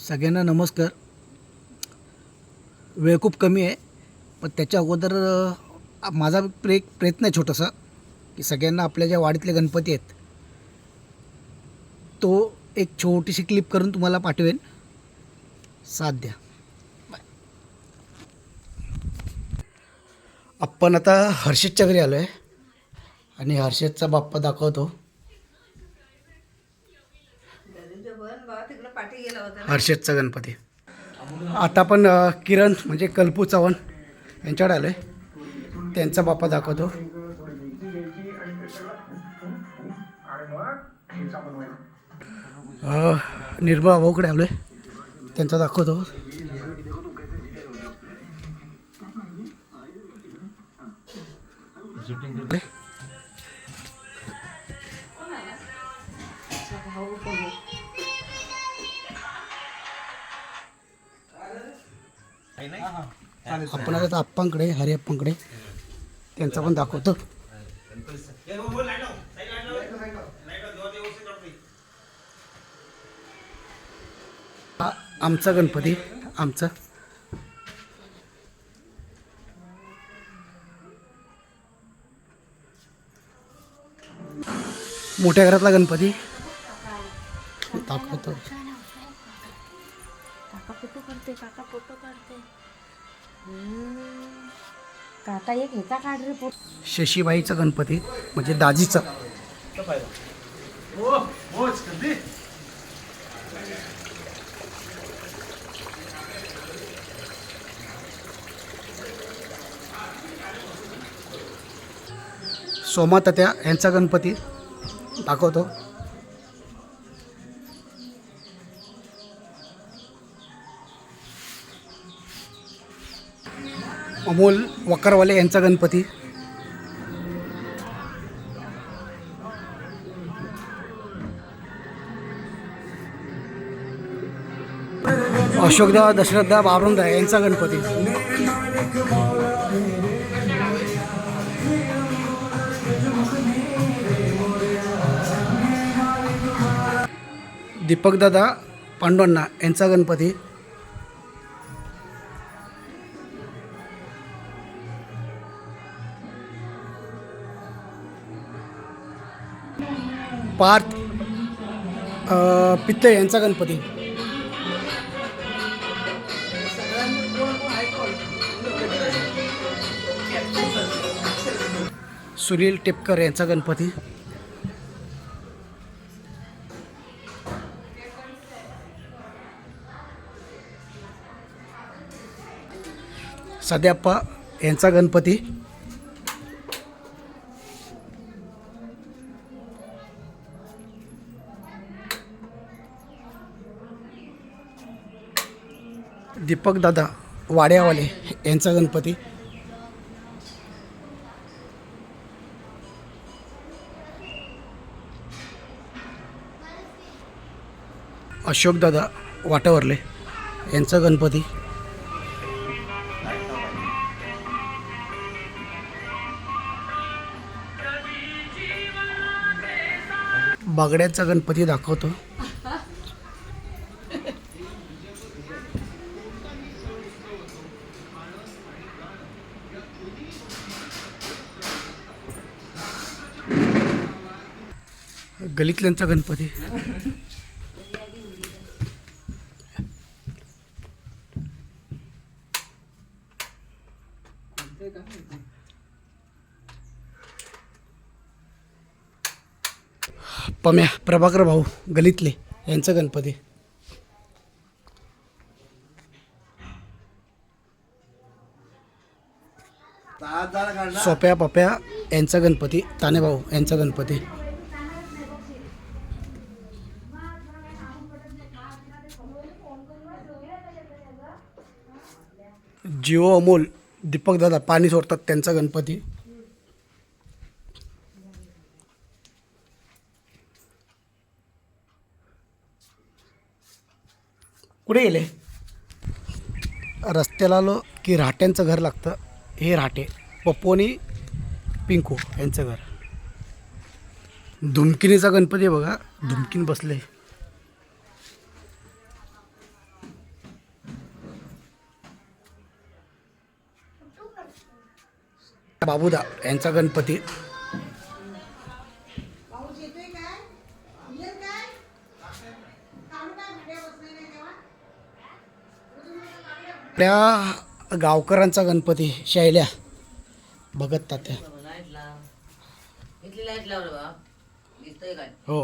सगळ्यांना नमस्कार. वेळ खूप कमी आहे पण त्याच्या अगोदर माझा प्रे प्रयत्न आहे छोटासा की सगळ्यांना आपल्या ज्या वाडीतले गणपती आहेत तो एक छोटीशी क्लिप करून तुम्हाला पाठवेन. साथ द्या. आपण आता हर्षदच्या घरी आलो आहे आणि हर्षदचा बाप्पा दाखवतो. हर्षदचा गणपती. आता आपण अ, किरण म्हणजे कल्पू चव्हाण यांच्याकडे आलो आहे त्यांचा बाप्पा दाखवतो. निर्मळा भाऊकडे आलो आहे त्यांचा दाखवतो. आपण आता आप्पांकडे हरी आप्पांकडे त्यांचा पण दाखवतो. आमचा गणपती आमचा. मोठ्या घरातला गणपती. दाखवतो. काका फोटो काढते काका फोटो काढते. काका एक काढ रे शशीबाईचा गणपती म्हणजे दाजीचा. सोमा तात्या यांचा गणपती दाखवतो. अमोल वकारवाले यांचा गणपती. अशोकदा दशरथदा बाबरुंदा यांचा गणपती. दीपकदादा पांडवांना यांचा गणपती. पार्थ पित्ते यांचा गणपती. सुनील टेपकर यांचा गणपती. सध्याप्पा यांचा गणपती. दीपक दादा वाड्यावाले यांचा गणपती. अशोकदादा वाटावरले यांचा गणपती. बागड्याचा गणपती दाखवतो. गलितल्यांचा गणपती. पम्या प्रभाकर भाऊ गलितले यांचा गणपती. सोप्या पप्या यांचा गणपती ताने भाऊ यांचा गणपती. जिओ अमोल दीपक दादा पाणी सोडतात त्यांचा गणपती. कुठे गेले? रस्त्याला आलो की राट्यांचं घर लागतं. हे राहटे पप्पू आणि पिंकू यांचं घर. धुमकिनीचा गणपती बघा धुमकीन बसले बाबूदा यांचा गणपती. आपल्या गावकरांचा गणपती शैल्या भगत तात्या हो